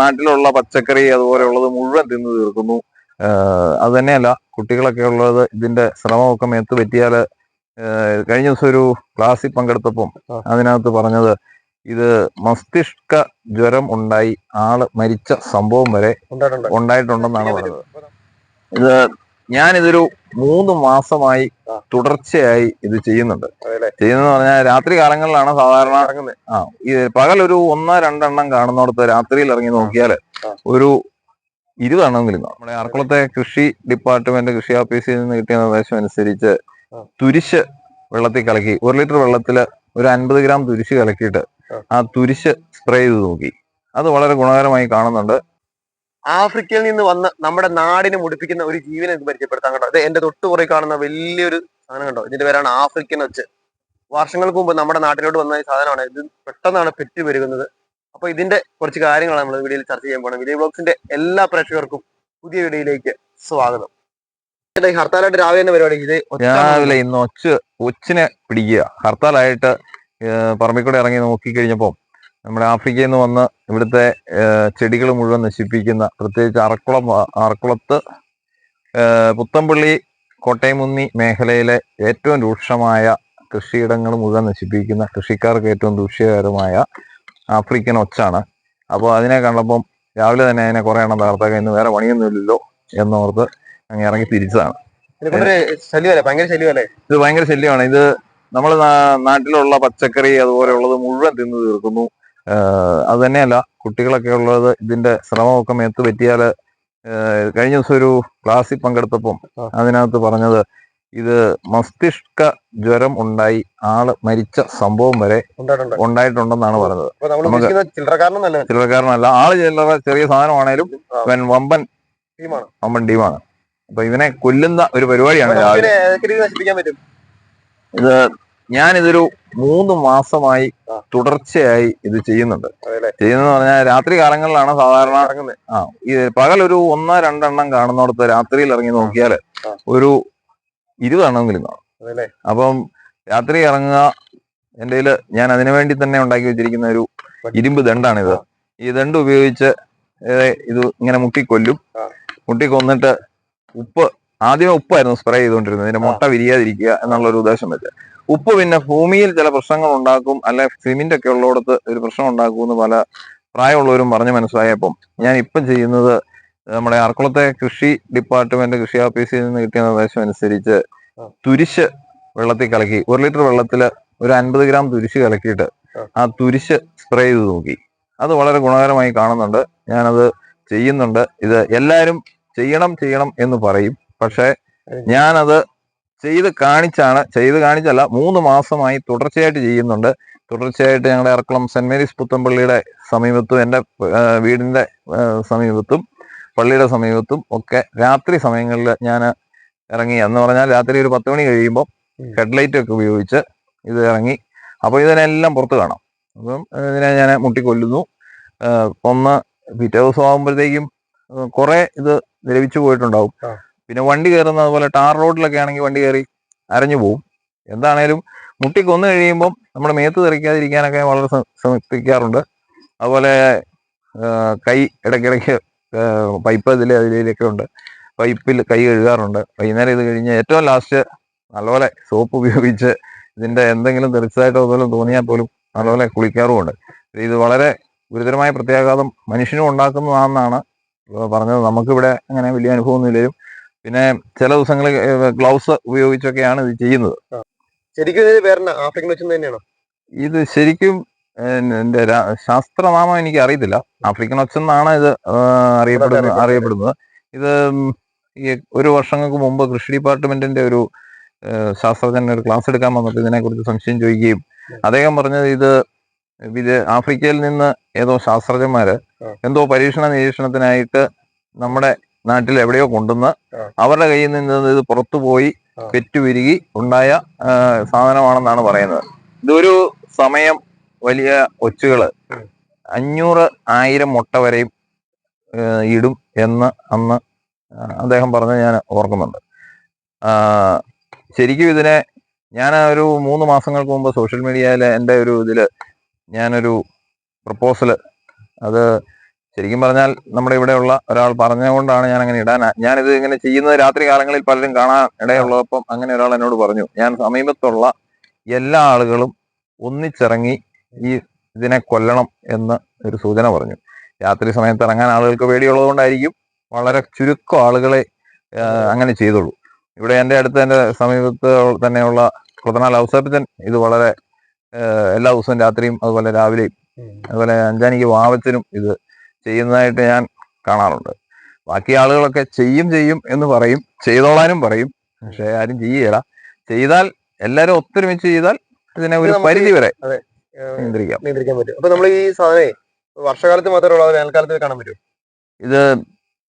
നാട്ടിലുള്ള പച്ചക്കറി അതുപോലെയുള്ളത് മുഴുവൻ തിന്നു തീർക്കുന്നു. അത് തന്നെയല്ല കുട്ടികളൊക്കെ ഉള്ളത് ഇതിന്റെ ശ്രമമൊക്കെ മേത്ത് പറ്റിയാൽ കഴിഞ്ഞ ദിവസം ഒരു ക്ലാസ്സിൽ പങ്കെടുത്തപ്പം. അതിനകത്ത് പറഞ്ഞത് ഇത് മസ്തിഷ്ക ജ്വരം ഉണ്ടായി ആൾ മരിച്ച സംഭവം വരെ ഉണ്ടായിട്ടുണ്ട്. ഉണ്ടായിട്ടുണ്ടെന്നാണ് പറഞ്ഞത്. ഇത് ഞാനിതൊരു മൂന്ന് മാസമായി തുടർച്ചയായി ഇത് ചെയ്യുന്നുണ്ട്. ചെയ്യുന്നെന്ന് പറഞ്ഞാൽ രാത്രി കാലങ്ങളിലാണ് സാധാരണ ആ ഈ പകൽ ഒരു ഒന്നോ രണ്ടെണ്ണം കാണുന്നിടത്ത് രാത്രിയിൽ ഇറങ്ങി നോക്കിയാൽ ഒരു ഇരുപതെണ്ണമെങ്കിലും നമ്മുടെ ആർക്കുളത്തെ കൃഷി ഡിപ്പാർട്ട്മെന്റ് കൃഷി ഓഫീസിൽ നിന്ന് കിട്ടിയ നിർദ്ദേശം അനുസരിച്ച് തുരിശ് വെള്ളത്തിൽ കലക്കി ഒരു ലിറ്റർ വെള്ളത്തിൽ ഒരു അൻപത് ഗ്രാം തുരിശ് കലക്കിയിട്ട്. ആ തുരിശ് സ്പ്രേ ചെയ്ത് നോക്കി. അത് വളരെ ഗുണകരമായി കാണുന്നുണ്ട്. ആഫ്രിക്കയിൽ നിന്ന് വന്ന് നമ്മുടെ നാടിനെ മുടിപ്പിക്കുന്ന ഒരു ജീവനെ ഇത് പരിചയപ്പെടുത്താൻ കേട്ടോ ഇത് എന്റെ തൊട്ടുപുറകെ കാണുന്ന വലിയൊരു സാധനം കണ്ടോ? ഇതിന്റെ പേരാണ് ആഫ്രിക്കൻ വെച്ച് വർഷങ്ങൾക്ക് മുമ്പ് നമ്മുടെ നാട്ടിലോട്ട് വന്ന ഈ സാധനമാണ്. ഇത് പെട്ടെന്നാണ് പെറ്റി വരുന്നത് അപ്പൊ ഇതിന്റെ കുറച്ച് കാര്യങ്ങളാണ് നമ്മൾ വീഡിയോയിൽ ചർച്ച ചെയ്യാൻ പോകുന്നത്. വീഡിയോ ബ്ലോഗ്സിന്റെ എല്ലാ പ്രേക്ഷകർക്കും പുതിയ വീഡിയോയിലേക്ക് സ്വാഗതം. ഹർത്താലായിട്ട് രാവിലെ തന്നെ പരിപാടി. ഇത് രാവിലെ ഇന്ന് ഒച്ച് ഒച്ചിനെ പിടിക്കുക. ഹർത്താലായിട്ട് പറമ്പിക്കൂടെ കൂടെ ഇറങ്ങി നോക്കിക്കഴിഞ്ഞപ്പോൾ നമ്മുടെ ആഫ്രിക്കയിൽ നിന്ന് വന്ന് ഇവിടുത്തെ ചെടികൾ മുഴുവൻ നശിപ്പിക്കുന്ന പ്രത്യേകിച്ച് അറക്കുളം അറക്കുളത്ത് പുത്തമ്പള്ളി കോട്ടയമുന്നി മേഖലയിലെ ഏറ്റവും രൂക്ഷമായ കൃഷിയിടങ്ങൾ മുഴുവൻ നശിപ്പിക്കുന്ന കൃഷിക്കാർക്ക് ഏറ്റവും ദൂഷ്യകരമായ ആഫ്രിക്കൻ ഒച്ചാണ്. അപ്പോൾ അതിനെ കണ്ടപ്പം രാവിലെ തന്നെ അതിനെ കുറേ എണ്ണം തകർത്തേക്ക ഇന്ന് വേറെ പണിയൊന്നുമില്ലല്ലോ എന്നോർത്ത് അങ്ങ് ഇറങ്ങി തിരിച്ചതാണ്. ഇത് ഭയങ്കര ശല്യമാണ്. ഇത് നമ്മൾ നാട്ടിലുള്ള പച്ചക്കറി അതുപോലെയുള്ളത് മുഴുവൻ തിന്നു തീർക്കുന്നു. അത് തന്നെയല്ല കുട്ടികളൊക്കെ ഉള്ളത് ഇതിന്റെ ശ്രമമൊക്കെ മേത്ത് പറ്റിയാൽ കഴിഞ്ഞ ദിവസം ഒരു ക്ലാസ്സിൽ പങ്കെടുത്തപ്പം. അതിനകത്ത് പറഞ്ഞത് ഇത് മസ്തിഷ്ക ജ്വരം ഉണ്ടായി ആൾ മരിച്ച സംഭവം വരെ ഉണ്ടായിട്ടുണ്ട്. ഉണ്ടായിട്ടുണ്ടെന്നാണ് പറഞ്ഞത്. ചില്ലറക്കാരനല്ല ആൾ ചില്ലറ ചെറിയ സാധനമാണേലും. ഇവൻ വമ്പൻ ടീമാണ്. വമ്പൻ ടീമാണ്. അപ്പൊ ഇവനെ കൊല്ലുന്ന ഒരു പരിപാടിയാണ് ഇത് ഞാനിതൊരു മൂന്ന് മാസമായി തുടർച്ചയായി ഇത് ചെയ്യുന്നുണ്ട്. ചെയ്യുന്നതെന്ന് ചെയ്യുന്നത് പറഞ്ഞാൽ രാത്രി കാലങ്ങളിലാണ് സാധാരണ ആ ഈ പകൽ ഒരു ഒന്നോ രണ്ടെണ്ണം കാണുന്നിടത്ത് രാത്രിയിൽ ഇറങ്ങി നോക്കിയാൽ ഒരു ഇരുപതെണ്ണമെങ്കിലും കാണും. അപ്പം രാത്രി ഇറങ്ങുക എന്റെ ഞാൻ അതിനു വേണ്ടി തന്നെ ഉണ്ടാക്കി വെച്ചിരിക്കുന്ന ഒരു ഇരുമ്പ് ദണ്ടാണിത്. ഈ ദണ്ട് ഉപയോഗിച്ച് ഇത് ഇങ്ങനെ മുട്ടിക്കൊല്ലും മുട്ടി മുട്ടിക്കൊന്നിട്ട് ഉപ്പ് ആദ്യമേ ഉപ്പായിരുന്നു സ്പ്രേ ചെയ്തുകൊണ്ടിരുന്നത്. ഇതിന്റെ മുട്ട വിരിയാതിരിക്കുക എന്നുള്ള ഒരു ഉദ്ദേശം വെച്ച്. ഉപ്പ് പിന്നെ ഭൂമിയിൽ ചില പ്രശ്നങ്ങൾ ഉണ്ടാക്കും അല്ലെ സിമെന്റ് ഒക്കെ ഉള്ളിടത്ത് ഒരു പ്രശ്നം ഉണ്ടാക്കും എന്ന് പല പ്രായമുള്ളവരും പറഞ്ഞു മനസ്സിലായപ്പം ഞാൻ ഇപ്പം ചെയ്യുന്നത് നമ്മുടെ അർക്കുളത്തെ കൃഷി ഡിപ്പാർട്ട്മെന്റ് കൃഷി ഓഫീസിൽ നിന്ന് കിട്ടിയ നിർദ്ദേശം അനുസരിച്ച് തുരിശ് വെള്ളത്തിൽ കലക്കി ഒരു ലിറ്റർ വെള്ളത്തിൽ ഒരു അൻപത് ഗ്രാം തുരിശ് കലക്കിയിട്ട് ആ. ആ തുരിശ് സ്പ്രേ ചെയ്ത് നോക്കി. അത് വളരെ ഗുണകരമായി കാണുന്നുണ്ട്. ഞാനത് ചെയ്യുന്നുണ്ട്. ഇത് എല്ലാവരും ചെയ്യണം ചെയ്യണം എന്ന് പറയും. പക്ഷേ ഞാനത് ചെയ്ത് കാണിച്ചാണ് ചെയ്ത് കാണിച്ചല്ല മൂന്ന് മാസമായി തുടർച്ചയായിട്ട് ചെയ്യുന്നുണ്ട്. തുടർച്ചയായിട്ട് ഞങ്ങളുടെ എറക്കുളം സെന്റ് മേരീസ് പുത്തൻപള്ളിയുടെ സമീപത്തും എന്റെ വീടിന്റെ സമീപത്തും പള്ളിയുടെ സമീപത്തും ഒക്കെ രാത്രി സമയങ്ങളിൽ ഞാൻ ഇറങ്ങി എന്ന് പറഞ്ഞാൽ രാത്രി ഒരു പത്ത് മണി കഴിയുമ്പോൾ ഹെഡ് ഹെഡ്ലൈറ്റ് ഒക്കെ ഉപയോഗിച്ച് ഇത് ഇറങ്ങി അപ്പോൾ ഇതിനെല്ലാം പുറത്ത് കാണാം. അപ്പം ഇതിനെ ഞാൻ മുട്ടിക്കൊല്ലുന്നു. ഒന്ന് കൊന്ന് പിറ്റേ ദിവസം ആകുമ്പോഴത്തേക്കും കുറെ ഇത് നിലവിച്ചു പോയിട്ടുണ്ടാവും. പിന്നെ വണ്ടി കയറുന്ന അതുപോലെ ടാർ റോഡിലൊക്കെ ആണെങ്കിൽ വണ്ടി കയറി അരഞ്ഞു പോവും. എന്താണേലും മുട്ടി കൊന്നു കഴിയുമ്പം നമ്മുടെ മേത്ത് തെറിക്കാതിരിക്കാനൊക്കെ വളരെ ശ്രമിക്കാറുണ്ട്. അതുപോലെ കൈ ഇടയ്ക്കിടയ്ക്ക് പൈപ്പ് ഇതിൽ അതിലൊക്കെ ഉണ്ട്. പൈപ്പിൽ കൈ കഴുകാറുണ്ട്. വൈകുന്നേരം ഇത് കഴിഞ്ഞ് ഏറ്റവും ലാസ്റ്റ് നല്ലപോലെ സോപ്പ് ഉപയോഗിച്ച് ഇതിന്റെ എന്തെങ്കിലും തെറിച്ചതായിട്ടോ അതുപോലെ തോന്നിയാൽ പോലും നല്ലപോലെ കുളിക്കാറുമുണ്ട്. ഇത് വളരെ ഗുരുതരമായ പ്രത്യാഘാതം മനുഷ്യനും ഉണ്ടാക്കുന്നതാണെന്നാണ് പറഞ്ഞത്. നമുക്കിവിടെ അങ്ങനെ വലിയ അനുഭവമൊന്നുമില്ലെങ്കിലും പിന്നെ ചില ദിവസങ്ങളിൽ ഗ്ലൗസ് ഉപയോഗിച്ചൊക്കെയാണ് ഇത് ചെയ്യുന്നത്. ശരിക്കും ഇതിന് പേരണ ആഫ്രിക്കൻ വെച്ച് തന്നെയാണോ? ഇത് ശരിക്കും എന്റെ ശാസ്ത്രനാമം എനിക്ക് അറിയത്തില്ല ആഫ്രിക്കൻ ഒച്ചെന്നാണ് ഇത് അറിയപ്പെടുന്നത് അറിയപ്പെടുന്നത്. ഇത് ഈ ഒരു വർഷങ്ങൾക്ക് മുമ്പ് കൃഷി ഡിപ്പാർട്ട്മെന്റിന്റെ ഒരു ശാസ്ത്രജ്ഞൻ ഒരു ക്ലാസ് എടുക്കാൻ വന്നിട്ട് ഇതിനെക്കുറിച്ച് സംശയം ചോദിക്കുകയും അദ്ദേഹം പറഞ്ഞത് ഇത് ഇത് ആഫ്രിക്കയിൽ നിന്ന് ഏതോ ശാസ്ത്രജ്ഞന്മാര് എന്തോ പരീക്ഷണ നിരീക്ഷണത്തിനായിട്ട് നമ്മുടെ നാട്ടിൽ എവിടെയോ കൊണ്ടുവന്ന് അവരുടെ കയ്യിൽ നിന്ന് ഇത് പുറത്തു പോയി ആ. പെറ്റുവിരുകി ഉണ്ടായ സാധനമാണെന്നാണ് പറയുന്നത് ഇതൊരു സമയം വലിയ ഒച്ചുകൾ. അഞ്ഞൂറ് ആയിരം മുട്ട വരെയും ഇടും എന്ന് അന്ന് അദ്ദേഹം പറഞ്ഞത് ഞാൻ ഓർക്കുന്നുണ്ട് ശരിക്കും ഇതിനെ ഞാൻ ഒരു മൂന്ന് മാസങ്ങൾക്ക് മുമ്പ് സോഷ്യൽ മീഡിയയിൽ എന്റെ ഒരു ഇതിൽ ഞാനൊരു പ്രപ്പോസൽ അത് ശരിക്കും പറഞ്ഞാൽ നമ്മുടെ ഇവിടെയുള്ള ഒരാൾ പറഞ്ഞുകൊണ്ടാണ് ഞാൻ അങ്ങനെ ഇടാൻ ഞാനിത് ഇങ്ങനെ ചെയ്യുന്നത് രാത്രി കാലങ്ങളിൽ പലരും കാണാൻ ഇടയുള്ളപ്പം അങ്ങനെ ഒരാൾ എന്നോട് പറഞ്ഞു. ഞാൻ സമീപത്തുള്ള എല്ലാ ആളുകളും ഒന്നിച്ചിറങ്ങി ഈ ഇതിനെ കൊല്ലണം എന്ന് ഒരു സൂചന പറഞ്ഞു. രാത്രി സമയത്ത് ഇറങ്ങാൻ ആളുകൾക്ക് പേടിയുള്ളതുകൊണ്ടായിരിക്കും വളരെ ചുരുക്കം ആളുകളെ അങ്ങനെ ചെയ്തുള്ളൂ. ഇവിടെ എന്റെ അടുത്ത് എന്റെ സമീപത്ത് തന്നെയുള്ള കുട്ടനാൾ ഔസർജൻ ഇത് വളരെ എല്ലാ ദിവസവും രാത്രിയും അതുപോലെ രാവിലെയും അതുപോലെ അഞ്ചാനിക്ക് വാവച്ചനും ഇത് ചെയ്യുന്നതായിട്ട് ഞാൻ കാണാറുണ്ട്. ബാക്കി ആളുകളൊക്കെ ചെയ്യും ചെയ്യും എന്ന് പറയും ചെയ്തോളാനും പറയും. പക്ഷെ ആരും ചെയ്യുകയില്ല ചെയ്താൽ എല്ലാരും ഒത്തൊരുമിച്ച് ചെയ്താൽ ഇതിനെ ഒരു പരിധി വരെ നിയന്ത്രിക്കാം. നിയന്ത്രിക്കാൻ പറ്റും. അപ്പൊ നമ്മൾ ഈ സാധനം വർഷകാലത്ത് മാത്രമേ ഉള്ളൂ വേനൽക്കാലത്ത് കാണാൻ പറ്റും ഇത്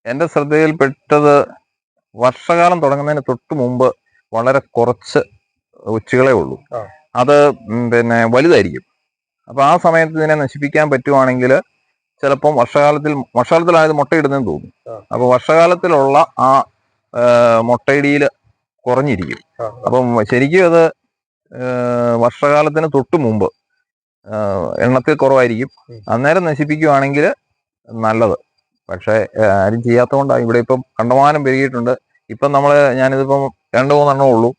എന്റെ ശ്രദ്ധയിൽപ്പെട്ടത് വർഷകാലം തുടങ്ങുന്നതിന് തൊട്ട് മുമ്പ് വളരെ കുറച്ച് ഉച്ചകളെ ഉള്ളൂ. അത് പിന്നെ വലുതായിരിക്കും. അപ്പൊ ആ സമയത്ത് ഇതിനെ നശിപ്പിക്കാൻ പറ്റുവാണെങ്കിൽ ചിലപ്പം വർഷകാലത്തിൽ വർഷകാലത്തിലായത് മുട്ടയിടുന്നതെന്ന് തോന്നുന്നു. ആ. അപ്പൊ വർഷകാലത്തിലുള്ള ആ മുട്ടയിടിയിൽ കുറഞ്ഞിരിക്കും. അപ്പം ശരിക്കും അത് വർഷകാലത്തിന് തൊട്ട് മുമ്പ് എണ്ണത്തിൽ കുറവായിരിക്കും. അന്നേരം നശിപ്പിക്കുവാണെങ്കിൽ നല്ലത്. പക്ഷേ ആരും ചെയ്യാത്തതുകൊണ്ടാണ്. ഇവിടെ ഇപ്പം കണ്ടമാനം പെരുകിയിട്ടുണ്ട്. ഇപ്പം നമ്മൾ ഞാനിതിപ്പം രണ്ട് മൂന്നെണ്ണേ ഉള്ളൂ.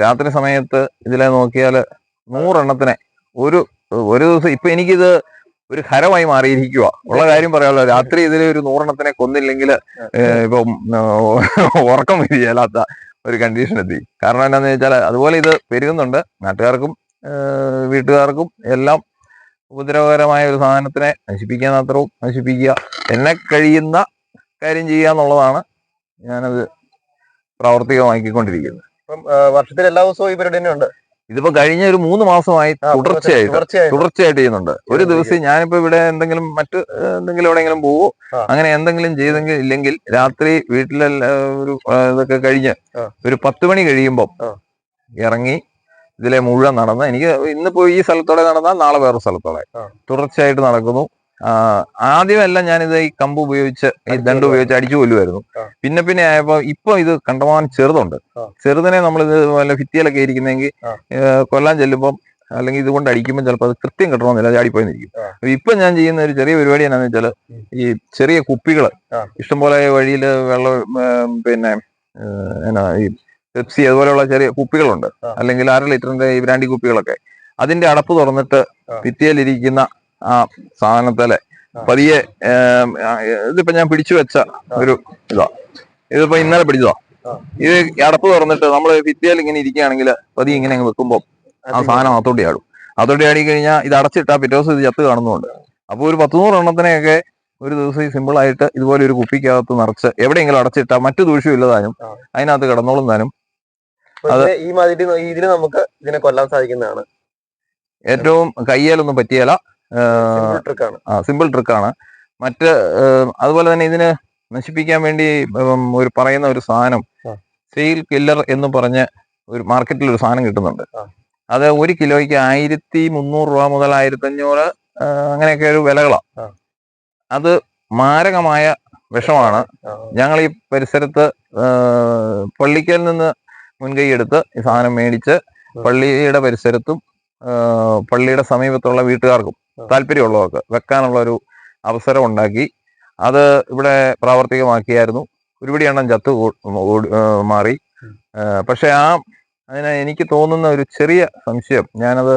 രാത്രി സമയത്ത് ഇതിലെ നോക്കിയാൽ നൂറെണ്ണത്തിനെ ഒരു ഒരു ദിവസം ഇപ്പം എനിക്കിത് ഒരു ഹരമായി മാറിയിരിക്കുക ഉള്ള കാര്യം പറയാമല്ലോ രാത്രി ഇതിൽ ഒരു നൂറെണ്ണത്തിനെ കൊന്നില്ലെങ്കിൽ ഇപ്പം ഉറക്കം വരികയില്ലാത്ത ഒരു കണ്ടീഷൻ എത്തി കാരണം എന്താണെന്ന് വെച്ചാൽ അതുപോലെ ഇത് പെരുകുന്നുണ്ട്. നാട്ടുകാർക്കും വീട്ടുകാർക്കും എല്ലാം ഉപദ്രവകരമായ ഒരു സാധനത്തിനെ നശിപ്പിക്കാൻ മാത്രവും നശിപ്പിക്കുക എന്നെ കഴിയുന്ന കാര്യം ചെയ്യുക എന്നുള്ളതാണ് ഞാനത് പ്രാവർത്തികമാക്കിക്കൊണ്ടിരിക്കുന്നത്. ഇപ്പം വർഷത്തിൽ എല്ലാ ദിവസവും ഈ പരിപാടി തന്നെ ഉണ്ട് ഇതിപ്പോ കഴിഞ്ഞ ഒരു മൂന്ന് മാസമായി തുടർച്ചയായി തുടർച്ചയായിട്ട് തുടർച്ചയായിട്ട്. ചെയ്യുന്നുണ്ട്. ഒരു ദിവസം ഞാനിപ്പോ ഇവിടെ എന്തെങ്കിലും മറ്റ് എന്തെങ്കിലും എവിടെയെങ്കിലും പോവോ അങ്ങനെ എന്തെങ്കിലും ചെയ്തെങ്കിൽ ഇല്ലെങ്കിൽ രാത്രി വീട്ടിലെ ഒരു ഇതൊക്കെ കഴിഞ്ഞ് ഒരു പത്ത് മണി കഴിയുമ്പോൾ ഇറങ്ങി ഇതിലെ മുഴുവൻ നടന്ന് എനിക്ക് ഇന്നിപ്പോ ഈ സ്ഥലത്തോടെ നടന്നാൽ നാളെ വേറെ സ്ഥലത്തോടെ. തുടർച്ചയായിട്ട് നടക്കുന്നു. ആദ്യമെല്ലാം ഞാനിത് ഈ കമ്പ് ഉപയോഗിച്ച് ഈ ദണ്ട് ഉപയോഗിച്ച് അടിച്ചു കൊല്ലുമായിരുന്നു പിന്നെ പിന്നെ ആയപ്പോ ഇപ്പൊ ഇത് കണ്ടമാനം ചെറുതുണ്ട്. ചെറുതിനെ നമ്മൾ ഇത് വല്ല ഭിത്തിയിലൊക്കെ ഇരിക്കുന്നെങ്കിൽ. കൊല്ലാൻ ചെല്ലുമ്പോൾ അല്ലെങ്കിൽ ഇതുകൊണ്ട് അടിക്കുമ്പോൾ ചിലപ്പോൾ അത് കൃത്യം കിട്ടണമെന്നില്ല ചാടിപ്പോയി നിൽക്കും ആ. അപ്പൊ ഇപ്പൊ ഞാൻ ചെയ്യുന്ന ഒരു ചെറിയ പരിപാടി എന്നാന്ന് വെച്ചാൽ ഈ ചെറിയ കുപ്പികൾ. ഇഷ്ടംപോലെ വഴിയിൽ വെള്ളം പിന്നെ എന്നാ ഈ പെപ്സി അതുപോലെയുള്ള ചെറിയ കുപ്പികളുണ്ട്. അല്ലെങ്കിൽ അര ലിറ്ററിന്റെ ഈ ബ്രാൻഡി കുപ്പികളൊക്കെ അതിന്റെ അടപ്പ് തുറന്നിട്ട്. ഭിത്തിയിലിരിക്കുന്ന ആ സാധനത്തിലെ ആ. പതിയെ ആ, ഇതിപ്പോ ഞാൻ പിടിച്ചു വെച്ച ഒരു ഇതാ ഇതിപ്പോ ഇന്നലെ പിടിച്ചതാ ആ. ഇത് അടപ്പ് തുറന്നിട്ട് നമ്മൾ ഭിത്തിയിൽ ഇങ്ങനെ ഇരിക്കുകയാണെങ്കിൽ പതിയെ ഇങ്ങനെ അങ്ങ് വെക്കുമ്പോൾ ആ സാധനം അത്തോട്ടി ആടും അത്തോട്ടി ആടി കഴിഞ്ഞാൽ ഇത് അടച്ചിട്ടാ പിറ്റേ ദിവസം ഇത് ചത്ത് കാണുന്നുണ്ട് അപ്പോൾ ഒരു പത്ത് നൂറ് എണ്ണത്തിനെയൊക്കെ ഒരു ദിവസം ഈ സിമ്പിളായിട്ട് ഇതുപോലെ ഒരു കുപ്പിക്കകത്ത് നിറച്ച് എവിടെയെങ്കിലും അടച്ചിട്ടാ മറ്റു ദൂഷ്യം ഇല്ലതാനും ആ. അതിനകത്ത് കിടന്നോളും താനും അത് ഈ മാതിരി ഇതിന് നമുക്ക് ഇതിനെ കൊല്ലാൻ സാധിക്കുന്നതാണ് ഏറ്റവും കയ്യേലൊന്നും പറ്റിയല്ല സിമ്പിൾ ട്രിക്കാണ്. മറ്റ് അതുപോലെ തന്നെ ഇതിന് നശിപ്പിക്കാൻ വേണ്ടി ഒരു പറയുന്ന ഒരു സാധനം സെയിൽ കില്ലർ എന്ന് പറഞ്ഞ് ഒരു മാർക്കറ്റിൽ ഒരു സാധനം കിട്ടുന്നുണ്ട്. അത് ഒരു കിലോയ്ക്ക് ആയിരത്തി മുന്നൂറ് രൂപ മുതൽ ആയിരത്തി അഞ്ഞൂറ് അങ്ങനെയൊക്കെ ഒരു വിലകളാണ് അത് മാരകമായ വിഷമാണ്. ഞങ്ങൾ ഈ പരിസരത്ത് പള്ളിക്കൽ നിന്ന് മുൻകൈ എടുത്ത് ഈ സാധനം മേടിച്ച് പള്ളിയുടെ പരിസരത്തും പള്ളിയുടെ സമീപത്തുള്ള വീട്ടുകാർക്കും. താല്പര്യമുള്ളവർക്ക് വെക്കാനുള്ള ഒരു അവസരം ഉണ്ടാക്കി അത് ഇവിടെ പ്രാവർത്തികമാക്കിയായിരുന്നു. ഒരുപിടി എണ്ണം ചത്ത് മാറി. പക്ഷെ ആ അതിന് എനിക്ക് തോന്നുന്ന ഒരു ചെറിയ സംശയം. ഞാനത്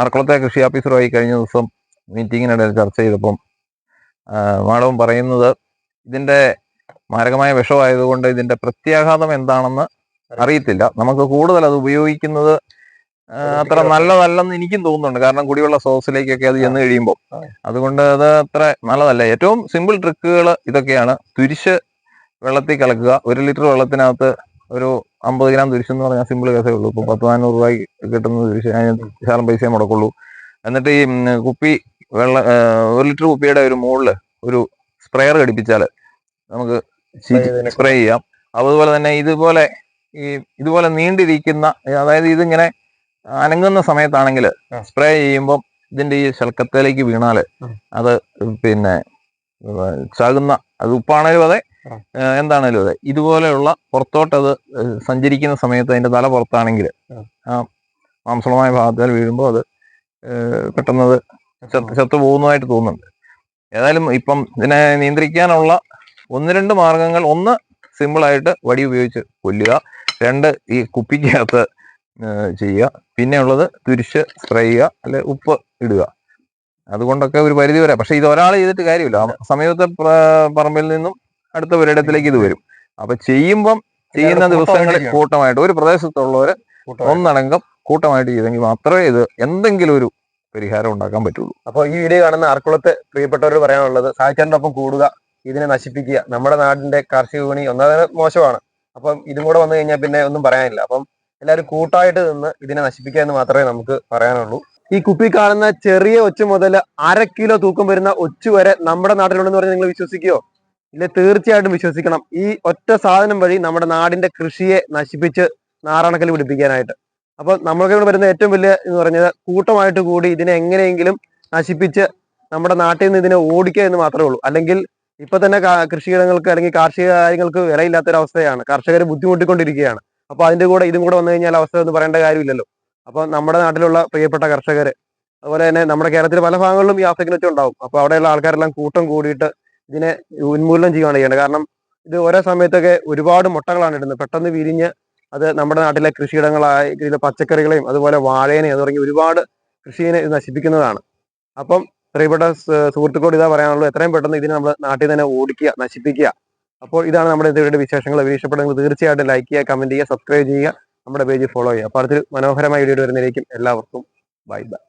അറക്കുളത്തെ കൃഷി ഓഫീസറുമായി കഴിഞ്ഞ ദിവസം മീറ്റിങ്ങിനിടയിൽ ചർച്ച ചെയ്തപ്പം മാഡവും മാഡം പറയുന്നത് ഇതിന്റെ മാരകമായ വിഷമായതുകൊണ്ട് ഇതിന്റെ പ്രത്യാഘാതം എന്താണെന്ന് അറിയത്തില്ല. നമുക്ക് കൂടുതൽ അത് ഉപയോഗിക്കുന്നത് അത്ര നല്ലതല്ലെന്ന് എനിക്കും തോന്നുന്നുണ്ട്. കാരണം കുടിവെള്ള സോസിലേക്കൊക്കെ അത് ചെന്ന് കഴിയുമ്പോൾ അതുകൊണ്ട് അത് അത്ര നല്ലതല്ല. ഏറ്റവും സിമ്പിൾ ട്രിക്കുകൾ ഇതൊക്കെയാണ്. തുരിശ് വെള്ളത്തിൽ കലക്കുക. ഒരു ലിറ്റർ വെള്ളത്തിനകത്ത് ഒരു അമ്പത് ഗ്രാം തുരിശ് എന്ന് പറഞ്ഞാൽ സിമ്പിൾ കേസേ ഉള്ളൂ. ഇപ്പൊ പത്ത് നാനൂറ് രൂപയ്ക്ക് കിട്ടുന്ന തുരിശ് അതിന് ശാലം പൈസയെ മുടക്കുള്ളൂ. എന്നിട്ട് ഈ കുപ്പി വെള്ള ഒരു ലിറ്റർ കുപ്പിയുടെ ഒരു മുകളിൽ ഒരു സ്പ്രെയർ ഘടിപ്പിച്ചാൽ നമുക്ക് സ്പ്രേ ചെയ്യാം. അതുപോലെ തന്നെ ഇതുപോലെ ഈ ഇതുപോലെ നീണ്ടിരിക്കുന്ന അതായത് ഇതിങ്ങനെ അനങ്ങുന്ന സമയത്താണെങ്കിൽ സ്പ്രേ ചെയ്യുമ്പോൾ ഇതിന്റെ ഈ ശൽക്കത്തേലേക്ക് വീണാൽ അത് പിന്നെ ചകുന്ന അത് ഉപ്പാണേലും അതെ എന്താണേലും അതെ. ഇതുപോലെയുള്ള പുറത്തോട്ട് അത് സഞ്ചരിക്കുന്ന സമയത്ത് അതിന്റെ തല പുറത്താണെങ്കിൽ ആ. മാംസളമായ ഭാഗത്തിൽ വീഴുമ്പോൾ അത് പെട്ടെന്ന് അത് ചത്ത് പോകുന്നതായിട്ട് തോന്നുന്നുണ്ട്. ഏതായാലും ഇപ്പം ഇതിനെ നിയന്ത്രിക്കാനുള്ള ഒന്ന് രണ്ട് മാർഗങ്ങൾ. ഒന്ന് സിമ്പിളായിട്ട് വടി ഉപയോഗിച്ച് കൊല്ലുക. രണ്ട് ഈ കുപ്പിക്കകത്ത് ചെയ്യുക. പിന്നെ ഉള്ളത് തുരിശ് സ്പ്രേ ചെയ്യുക അല്ലെ ഉപ്പ് ഇടുക. അതുകൊണ്ടൊക്കെ ഒരു പരിധി വരാം. പക്ഷെ ഇത് ഒരാൾ ചെയ്തിട്ട് കാര്യമില്ല. സമയത്തെ സമീപത്തെ പറമ്പിൽ നിന്നും അടുത്ത ഒരിടത്തിലേക്ക് ഇത് വരും. അപ്പൊ ചെയ്യുമ്പം ചെയ്യുന്ന ദിവസങ്ങളിൽ കൂട്ടമായിട്ട് ഒരു പ്രദേശത്തുള്ളവര്. ഒന്നടങ്കം കൂട്ടമായിട്ട് ചെയ്തെങ്കിൽ മാത്രമേ ഇത് എന്തെങ്കിലും ഒരു പരിഹാരം ഉണ്ടാക്കാൻ പറ്റുള്ളൂ. അപ്പൊ ഈ വീഡിയോ കാണുന്ന ആർക്കുളത്ത് പ്രിയപ്പെട്ടവർ പറയാനുള്ളത് സാഹിത്യന്റെ ഒപ്പം കൂടുക ഇതിനെ നശിപ്പിക്കുക. നമ്മുടെ നാടിന്റെ കാർഷിക വിപണി ഒന്നാമത് മോശമാണ്. അപ്പം ഇതും കൂടെ വന്നു കഴിഞ്ഞാൽ പിന്നെ ഒന്നും പറയാനില്ല. അപ്പം എല്ലാവരും കൂട്ടായിട്ട് നിന്ന് ഇതിനെ നശിപ്പിക്കുക എന്ന് മാത്രമേ നമുക്ക് പറയാനുള്ളൂ. ഈ കുപ്പി കാണുന്ന ചെറിയ ഒച്ച് മുതൽ അര കിലോ തൂക്കം വരുന്ന ഒച്ചു വരെ നമ്മുടെ നാട്ടിലുണ്ടെന്ന് പറഞ്ഞാൽ നിങ്ങൾ വിശ്വസിക്കുകയോ ഇല്ല തീർച്ചയായിട്ടും വിശ്വസിക്കണം. ഈ ഒറ്റ സാധനം വഴി നമ്മുടെ നാടിന്റെ കൃഷിയെ നശിപ്പിച്ച് നാറാണക്കൽ പിടിപ്പിക്കാനായിട്ട്. അപ്പൊ നമ്മൾക്ക് ഇവിടെ വരുന്ന ഏറ്റവും വലിയ എന്ന് പറഞ്ഞത് കൂട്ടമായിട്ട് കൂടി ഇതിനെ എങ്ങനെയെങ്കിലും നശിപ്പിച്ച് നമ്മുടെ നാട്ടിൽ നിന്ന് ഇതിനെ ഓടിക്കുക എന്ന് മാത്രമേ ഉള്ളൂ. അല്ലെങ്കിൽ ഇപ്പൊ തന്നെ കൃഷിയിടങ്ങൾക്ക് അല്ലെങ്കിൽ കാർഷിക കാര്യങ്ങൾക്ക് വിലയില്ലാത്തൊരവസ്ഥയാണ്. കർഷകർ ബുദ്ധിമുട്ടിക്കൊണ്ടിരിക്കുകയാണ്. അപ്പൊ അതിന്റെ കൂടെ ഇതും കൂടെ വന്നു കഴിഞ്ഞാൽ അവസ്ഥ ഒന്നും പറയേണ്ട കാര്യമില്ലല്ലോ. അപ്പൊ നമ്മുടെ നാട്ടിലുള്ള പ്രിയപ്പെട്ട കർഷകർ അതുപോലെ തന്നെ നമ്മുടെ കേരളത്തിലെ പല ഭാഗങ്ങളിലും ഈ ആഫ്രിക്കൻ വെച്ച് ഉണ്ടാവും അപ്പൊ അവിടെയുള്ള ആൾക്കാരെല്ലാം കൂട്ടം കൂടിയിട്ട് ഇതിനെ ഉന്മൂലനം ചെയ്യുകയാണ് ചെയ്യേണ്ടത്. കാരണം ഇത് ഓരോ സമയത്തൊക്കെ ഒരുപാട് മുട്ടകളാണ് ഇടുന്നത്. പെട്ടെന്ന് വിരിഞ്ഞ് അത് നമ്മുടെ നാട്ടിലെ കൃഷിയിടങ്ങളായ പച്ചക്കറികളെയും അതുപോലെ വാഴേനെയും തുടങ്ങി ഒരുപാട് കൃഷിയെ ഇത് നശിപ്പിക്കുന്നതാണ്. അപ്പം പ്രിയപ്പെട്ട സുഹൃത്തുക്കോട് ഇതാ പറയാനുള്ളൂ എത്രയും പെട്ടെന്ന് ഇതിനെ നമ്മൾ നാട്ടിൽ തന്നെ ഓടിക്കുക നശിപ്പിക്കുക. അപ്പോൾ ഇതാണ് നമ്മുടെ ഇവരുടെ വിശേഷങ്ങൾ. ഇവർ ഇഷ്ടപ്പെടുന്നത് തീർച്ചയായിട്ടും ലൈക്ക് ചെയ്യുക കമന്റ് ചെയ്യുക സബ്സ്ക്രൈബ് ചെയ്യുക. നമ്മുടെ പേജ് ഫോളോ ചെയ്യുക. അപ്പോൾ അടുത്തൊരു മനോഹരമായ വീഡിയോ വരുന്നതിലേക്കും എല്ലാവർക്കും ബൈ ബൈ